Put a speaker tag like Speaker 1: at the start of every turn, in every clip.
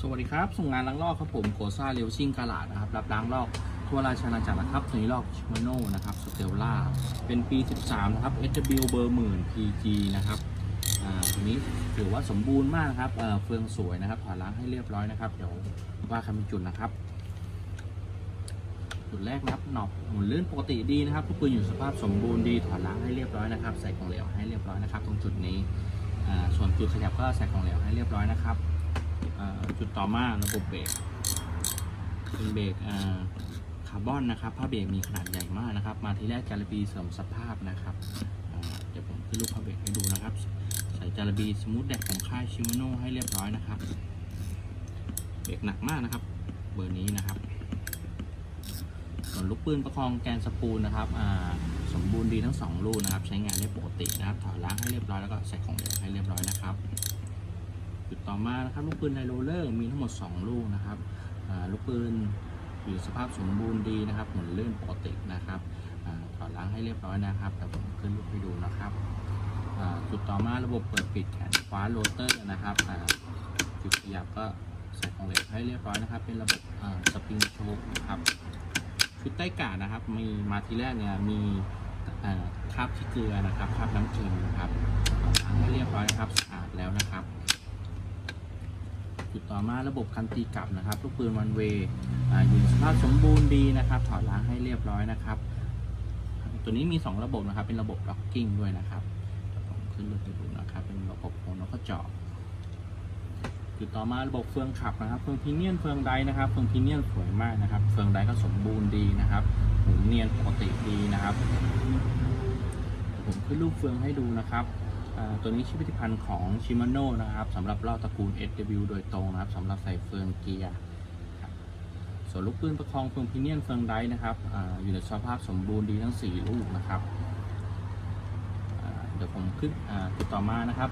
Speaker 1: สวัสดีครับส่งงานล้างลอกครับผมโกซ่าเรลซิ่งกาลาดนะครับรับล้างลอกทั่วราชอาณาจักรนะครับตัวนี้ลอกชิมโนนะครับสเตลล่าเป็นปี 13 นะครับ SW เบอร์หมื่น PG นะครับอ่าตัวนี้ถือว่าสมบูรณ์มากครับเอ่อเฟืองสวยนะครับถอดล้างให้เรียบร้อยนะครับ เดี๋ยวว่าคำจุดนะครับ จุดแรกนะครับหนอบหมุนลื่นปกติดีนะครับทุกปืนอยู่สภาพสมบูรณ์ดีถอดล้างให้เรียบร้อยนะครับ ใส่ของเหลวให้เรียบร้อยนะครับ ตรงจุดนี้อ่าส่วนจุดขยับก็ใส่ของเหลวให้เรียบร้อยนะครับ จุดต่อมาระบบเบรกเป็นเบรกคาร์บอนนะครับผ้าเบรกมีขนาดใหญ่มากนะครับ มาทีแรกจารบีเสริมสภาพนะครับเดี๋ยวผมขึ้นรูปผ้าเบรกให้ดูนะครับ ใส่จารบีสมูทแดกของค่ายชิมโนให้เรียบร้อยนะครับเบรกหนักมากนะครับ เบอร์นี้นะครับส่วนลูกปืนประคองแกนสปูลนะครับสมบูรณ์ดีทั้งสองลูกนะครับ ใช้งานได้ปกตินะครับถอดล้างให้เรียบร้อยแล้วก็ใส่ของเหลวให้เรียบร้อยนะครับ ต่อมานะครับลูกปืนไฮโรเลอร์มีทั้งหมด 2 ลูกนะครับลูกปืนอยู่สภาพสมบูรณ์ดีนะครับหมุนเลื่อนปกตินะครับอถอดล้างให้เรียบร้อยนะครับแต่ผมขึ้นรูปให้ดูนะครับจุดต่อมาระบบเปิดปิดแขนขวาโรเตอร์นะครับจุดขยับก็ใส่ของเหล็กให้เรียบร้อยนะครับ เป็นระบบสปริงโชคนะครับชุดใต้กาดนะครับ มีมาทีแรกเนี่ยมีคราบขี้เกลือนะครับคราบน้ำเค็มนะครับถอดล้างให้เรียบร้อยนะครับสะอาดแล้วนะครับ จุดต่อมาระบบคันตีกลับนะครับลูกปืนวันเวย์อยู่สภาพสมบูรณ์ดีนะครับ ถอดล้างให้เรียบร้อยนะครับ ตัวนี้มี 2 ระบบนะครับ เป็นระบบล็อกกิ้งด้วยนะครับผมขึ้นรูปให้ดูนะครับ เป็นระบบโอนกกระจอกจุดต่อมาระบบเฟืองขับนะครับ เฟืองพีเนียนเฟืองไดนะครับ เฟืองพีเนียนสวยมากนะครับ เฟืองไดก็สมบูรณ์ดีนะครับหมุนเนียนปกติดีนะครับ ผมขึ้นรูปเฟืองให้ดูนะครับ ตัวนี้ชื่อผลิตภัณฑ์ของ Shimano นะครับสำหรับลอกตระกูล SW โดยตรงนะครับสำหรับใส่เฟืองเกียร์ส่วนลูกปืนประคองเฟืองพิเนียนเฟืองไดนะครับออยู่ในสภาพสมบูรณ์ดีทั้ง 4 ลูกนะครับเดี๋ยวผมขึ้นติดต่อมานะครับ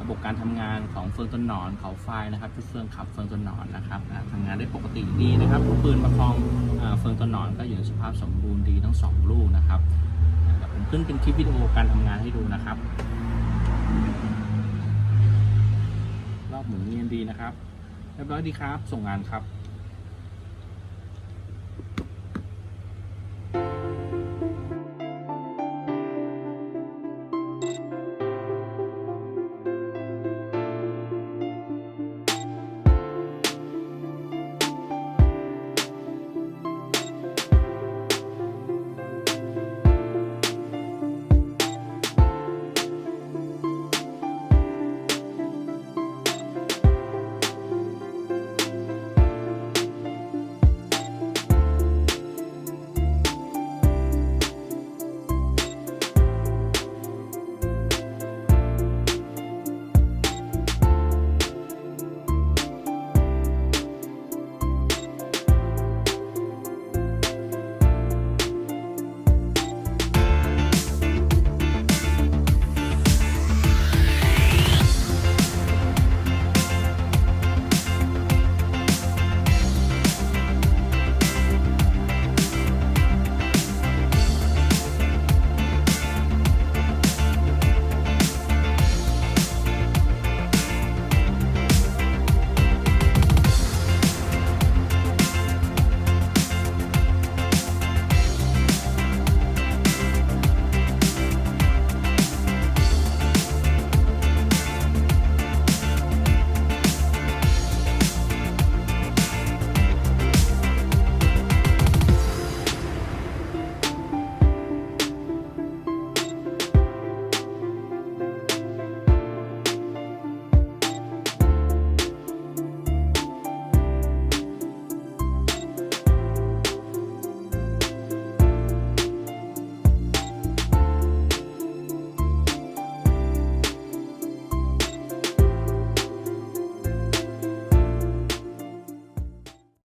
Speaker 1: ระบบการทำงานของเฟืองต้นหนอนเขาไฟนะครับชุดเฟืองขับเฟืองต้นหนอนนะครับอ่าทำงานได้ปกติดีนะครับลูกปืนประคองเฟืองต้นหนอนก็อยู่ในสภาพสมบูรณ์ดีทั้งสองลูกนะครับผมขึ้นเป็นคลิปวิดีโอการทำงานให้ดูนะครับ รอบหมุนเนียนดีนะครับ เรียบร้อยดีครับ ส่งงานครับ